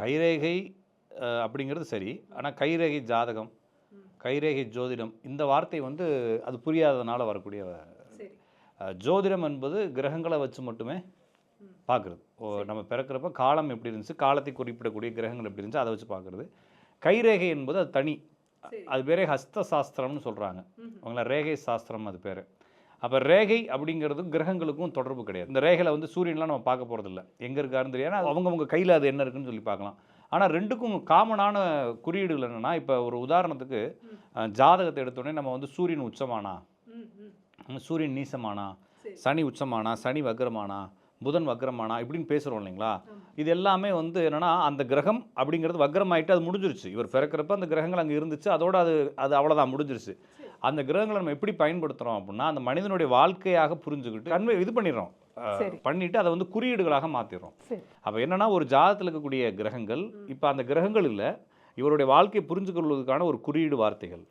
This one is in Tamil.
கைரேகை அப்படிங்கிறது சரி. ஆனால் கைரேகை ஜாதகம் கைரேகை ஜோதிடம் இந்த வார்த்தை வந்து அது புரியாததுனால வரக்கூடிய ஜோதிடம் என்பது கிரகங்களை வச்சு மட்டுமே பார்க்குறது. ஓ நம்ம பிறக்கிறப்ப காலம் எப்படி இருந்துச்சு காலத்தை குறிப்பிடக்கூடிய கிரகங்கள் எப்படி இருந்துச்சு அதை வச்சு பார்க்குறது. கைரேகை என்பது அது தனி. அது பேரே ஹஸ்த சாஸ்திரம்னு சொல்கிறாங்க. அவங்கள ரேகை சாஸ்திரம் அது பேர். அப்போ ரேகை அப்படிங்கிறது கிரகங்களுக்கும் தொடர்பு கிடையாது. இந்த ரேகையில் வந்து சூரியன்லாம் நம்ம பார்க்க போகிறதில்ல எங்கே இருக்காருன்னு தெரியாது அவங்கவுங்க கையில் அது என்ன இருக்குன்னு சொல்லி பார்க்கலாம். ஆனால் ரெண்டுக்கும் காமனான குறியீடுகள் என்னென்னா இப்போ ஒரு உதாரணத்துக்கு ஜாதகத்தை எடுத்தோடனே நம்ம வந்து சூரியன் உச்சமானா? சூரியன் நீசமானா. சனி உச்சமானா? சனி வக்ரமானா? புதன் வக்ரமானா? இப்படின்னு பேசுகிறோம் இல்லைங்களா. இது எல்லாமே வந்து என்னன்னா அந்த கிரகம் அப்படிங்கிறது வக்ரமாயிட்டு அது முடிஞ்சிருச்சு. இவர் பிறக்கிறப்ப அந்த கிரகங்கள் அங்கே இருந்துச்சு. அதோட அது அது அவ்வளோதான் முடிஞ்சிருச்சு. சரி. அந்த கிரகங்களை நம்ம எப்படி பயன்படுத்துகிறோம் அப்படின்னா அந்த மனிதனுடைய வாழ்க்கையாக புரிஞ்சுக்கிட்டு கன்வே இது பண்ணிடுறோம். பண்ணிட்டு அதை வந்து குறியீடுகளாக மாற்றிடுறோம் அப்போ என்னன்னா ஒரு ஜாதகத்தில் இருக்கக்கூடிய கிரகங்கள் இப்போ அந்த கிரகங்கள் இல்லை இவருடைய வாழ்க்கையை புரிஞ்சுக்கொள்வதற்கான ஒரு குறியீடு வார்த்தைகள்.